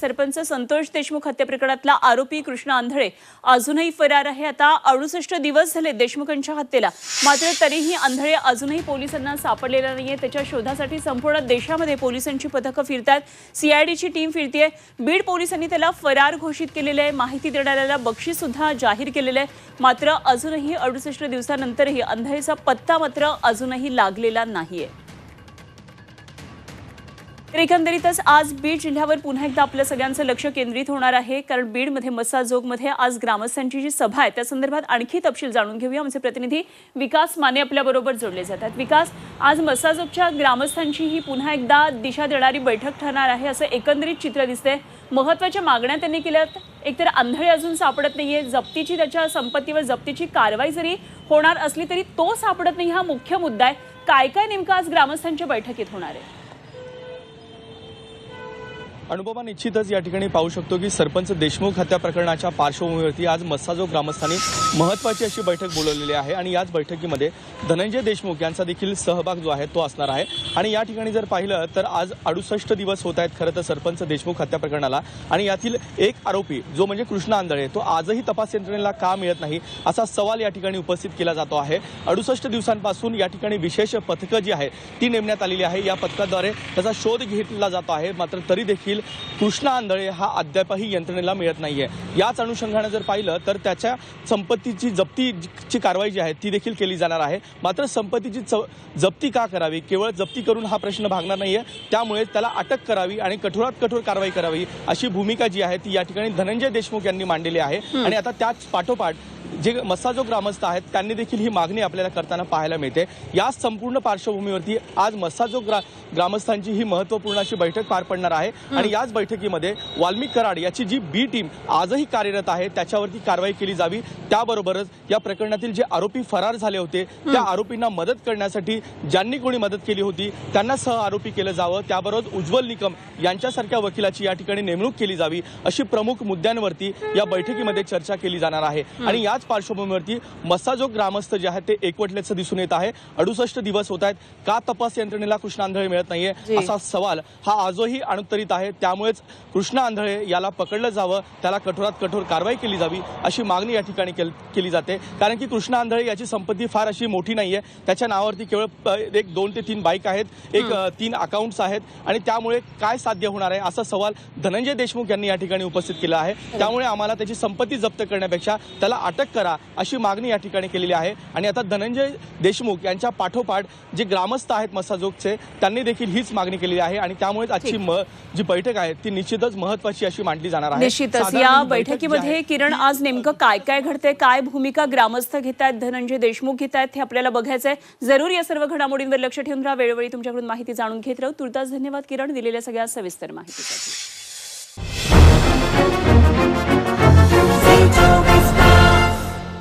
सरपंच संतोष देशमुख हत्या प्रकरणातला आरोपी कृष्ण आंधळे अजूनही फरार आहे. आता अडुसष्ट दिवस झाले देशमुखांच्या हत्येला. मात्र तरीही आंधळे अजूनही पोलिसांना सापडलेला नाहीये. त्याच्या शोधासाठी संपूर्ण देशामध्ये पोलिसांची पथकं फिरतात. सीआयडीची टीम फिरतीये. बीड पोलिसांनी त्याला फरार घोषित केलेले आहे. माहिती देणाऱ्याला बक्षीस सुद्धा जाहीर केलेलं आहे. मात्र अजूनही अडुसष्ट दिवसानंतरही आंधळेचा पत्ता मात्र अजूनही लागलेला नाहीये. तर एकंदरीतच आज बीड जिल्ह्यावर पुन्हा एकदा आपलं सगळ्यांचं लक्ष केंद्रित होणार आहे. कारण बीडमध्ये मस्साजोगमध्ये आज ग्रामस्थांची जी सभा आहे त्या संदर्भात आणखी तपशील जाणून घेऊया. आमचे प्रतिनिधी विकास माने आपल्याबरोबर जोडले जातात. विकास आज मसाजोगच्या ग्रामस्थांची ही पुन्हा एकदा दिशा देणारी बैठक ठरणार आहे असं एकंदरीत चित्र दिसते महत्त्वाच्या मागण्या त्यांनी केल्यात. एकतर आंधळे अजून सापडत नाहीये. जप्तीची त्याच्या संपत्तीवर जप्तीची कारवाई जरी होणार असली तरी तो सापडत नाही हा मुख्य मुद्दा आहे. काय काय नेमकं आज ग्रामस्थांच्या बैठकीत होणार आहे? अनुभवा निश्चितच या ठिकाणी पाहू शकतो की सरपंच देशमुख हत्या प्रकरणाच्या पार्श्वभूमीवरती आज मस्साजो ग्रामस्थांनी महत्वाची अशी बैठक बोलवलेली आहे आणि याच बैठकीमध्ये धनंजय देशमुख यांचा देखील सहभाग जो आहे तो असणार आहे. आणि या ठिकाणी जर पाहिलं तर आज अडुसष्ट दिवस होत आहेत खरं तर सरपंच देशमुख हत्या प्रकरणाला. आणि यातील एक आरोपी जो म्हणजे कृष्ण आंधळे तो आजही तपास यंत्रणेला का मिळत नाही असा सवाल या ठिकाणी उपस्थित केला जातो आहे. अडुसष्ट दिवसांपासून या ठिकाणी विशेष पथकं जी आहे ती नेमण्यात आलेली आहे. या पथकाद्वारे त्याचा शोध घेतला जातो आहे. मात्र तरी देखील कृष्ण आंधळे हा अद्यापही यंत्रणेला मिळत नाहीये. याच अनुषंगाने जर पाहिलं तर त्याच्या संपत्तीची जप्तीची कारवाई जी आहे ती देखील केली जाणार आहे. मात्र संपत्तीची जप्ती का करावी? केवळ जप्ती करून हा प्रश्न भागणार नाहीये. त्यामुळे त्याला अटक करावी आणि कठोरात कठोर कारवाई करावी अशी भूमिका जी आहे ती या ठिकाणी धनंजय देशमुख यांनी मांडलेली आहे. आणि आता त्याच पाठोपाठ जे मस्साजो ग्रामस्थ आहेत त्यांनी देखील ही मागणी आपल्याला करताना पाहायला मिळते. या संपूर्ण पार्श्वभूमीवरती आज मस्साजो ग्रा ग्रामस्थांची ही महत्त्वपूर्ण अशी बैठक पार पडणार आहे. आणि याच बैठकीमध्ये वाल्मिक कराड याची जी बी टीम आजही कार्यरत आहे त्याच्यावरती कारवाई केली जावी. त्याबरोबरच या प्रकरणातील जे आरोपी फरार झाले होते त्या आरोपींना मदत करण्यासाठी ज्यांनी कोणी मदत केली होती त्यांना सह आरोपी केलं जावं. त्याबरोबर उज्ज्वल निकम यांच्यासारख्या वकिलाची या ठिकाणी नेमणूक केली जावी अशी प्रमुख मुद्द्यांवरती या बैठकीमध्ये चर्चा केली जाणार आहे. आणि याच पार्श्वभूमीवरती मस्साजोग ग्रामस्थ जे आहेत ते एकवटल्याचं दिसून येत आहे. अडुसष्ट दिवस होत आहेत. का तपास यंत्रणेला कृष्ण आंधळे मिळत. नाहीये? असा सवाल हा आजही अनुत्तरित आहे. त्यामुळेच कृष्ण आंधळे याला पकडलं जावं त्याला कठोरात कठोर कारवाई केली जावी अशी मागणी या ठिकाणी केल- जाते. कारण की कृष्ण आंधळे याची संपत्ती फार अशी मोठी नाहीये. त्याच्या नावावरती केवळ एक दोन ते तीन बाईक आहेत एक तीन अकाउंट्स आहेत आणि त्यामुळे काय साध्य होणार आहे असा सवाल धनंजय देशमुख यांनी या ठिकाणी उपस्थित केला आहे. त्यामुळे आम्हाला त्याची संपत्ती जप्त करण्यापेक्षा त्याला अटक करा अशी मागणी या ठिकाणी केलेली आहे. आणि आता धनंजय देशमुख यांच्या पाठोपाठ जे ग्रामस्थ आहेत मसाजोगचे त्यांनी देखील हीच मागणी केलेली आहे आणि त्यामुळेच आजची म- जी बैठक आहे ती निश्चितच महत्वाची अशी मांडली जाणार आहे. निश्चितच. या बैठक बैठकीमध्ये आहे, किरण आज नेमकं काय काय घडतंय? काय भूमिका ग्रामस्थ घेत आहेत धनंजय देशमुख घेत आहेत हे आपल्याला बघायचंय. जरूर या सर्व घडामोडींवर लक्ष ठेवून राहा. वेळोवेळी तुमच्याकडून माहिती जाणून घेत राहू. तुर्तास धन्यवाद किरण दिलेल्या सगळ्या सविस्तर माहितीसाठी.